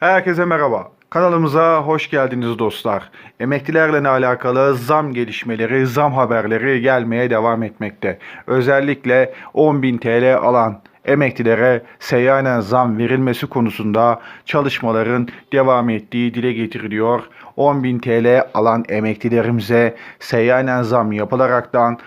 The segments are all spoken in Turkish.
Herkese merhaba. Kanalımıza hoş geldiniz dostlar. Emeklilerle alakalı zam gelişmeleri, zam haberleri gelmeye devam etmekte. Özellikle 10.000 TL alan emeklilere seyyanen zam verilmesi konusunda çalışmaların devam ettiği dile getiriliyor. 10.000 TL alan emeklilerimize seyyanen zam yapılaraktan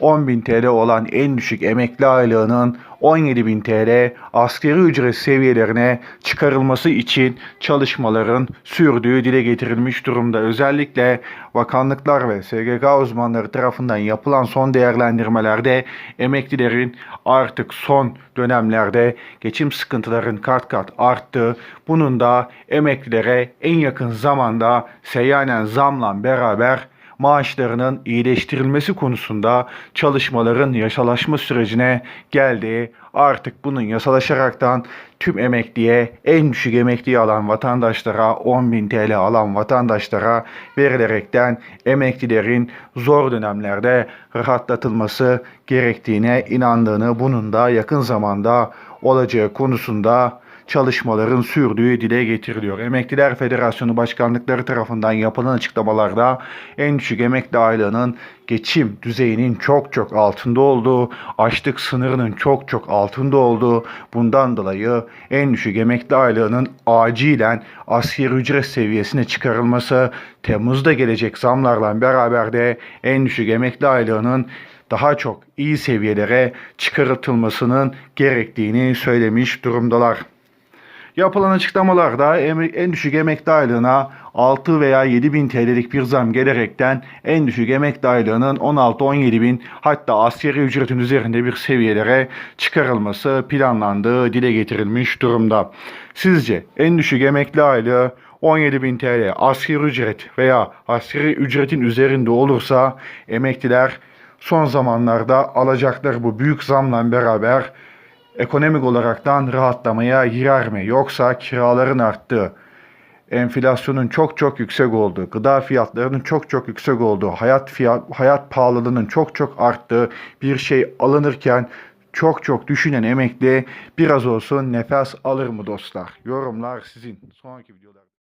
10.000 TL olan en düşük emekli aylığının 17.000 TL asgari ücret seviyelerine çıkarılması için çalışmaların sürdüğü dile getirilmiş durumda. Özellikle bakanlıklar ve SGK uzmanları tarafından yapılan son değerlendirmelerde emeklilerin artık son dönemlerde geçim sıkıntıların kat kat arttı. Bunun da emeklilere en yakın zamanda seyyanen zamla beraber maaşlarının iyileştirilmesi konusunda çalışmaların yasalaşma sürecine geldiği artık bunun yasalaşaraktan tüm emekliye en düşük emekliyi alan vatandaşlara 10.000 TL alan vatandaşlara verilerekten emeklilerin zor dönemlerde rahatlatılması gerektiğine inandığını bunun da yakın zamanda olacağı konusunda çalışmaların sürdüğü dile getiriliyor. Emekliler Federasyonu Başkanlıkları tarafından yapılan açıklamalarda en düşük emekli aylığının geçim düzeyinin çok çok altında olduğu, açlık sınırının çok çok altında olduğu, bundan dolayı en düşük emekli aylığının acilen asgari ücret seviyesine çıkarılması, Temmuz'da gelecek zamlarla beraber de en düşük emekli aylığının daha çok iyi seviyelere çıkartılmasının gerektiğini söylemiş durumdalar. Yapılan açıklamalarda en düşük emekli aylığına 6 veya 7 bin TL'lik bir zam gelerekten en düşük emekli aylığının 16-17 bin hatta asgari ücretin üzerinde bir seviyelere çıkarılması planlandığı dile getirilmiş durumda. Sizce en düşük emekli aylığı 17 bin TL asgari ücret veya asgari ücretin üzerinde olursa emekliler son zamanlarda alacakları bu büyük zamla beraber ekonomik olaraktan rahatlamaya girer mi? Yoksa kiraların arttığı, enflasyonun çok çok yüksek olduğu, gıda fiyatlarının çok çok yüksek olduğu, hayat fiyat hayat pahalılığının çok çok arttığı bir şey alınırken çok çok düşünen emekli biraz olsun nefes alır mı dostlar? Yorumlar sizin. Sonraki videolarda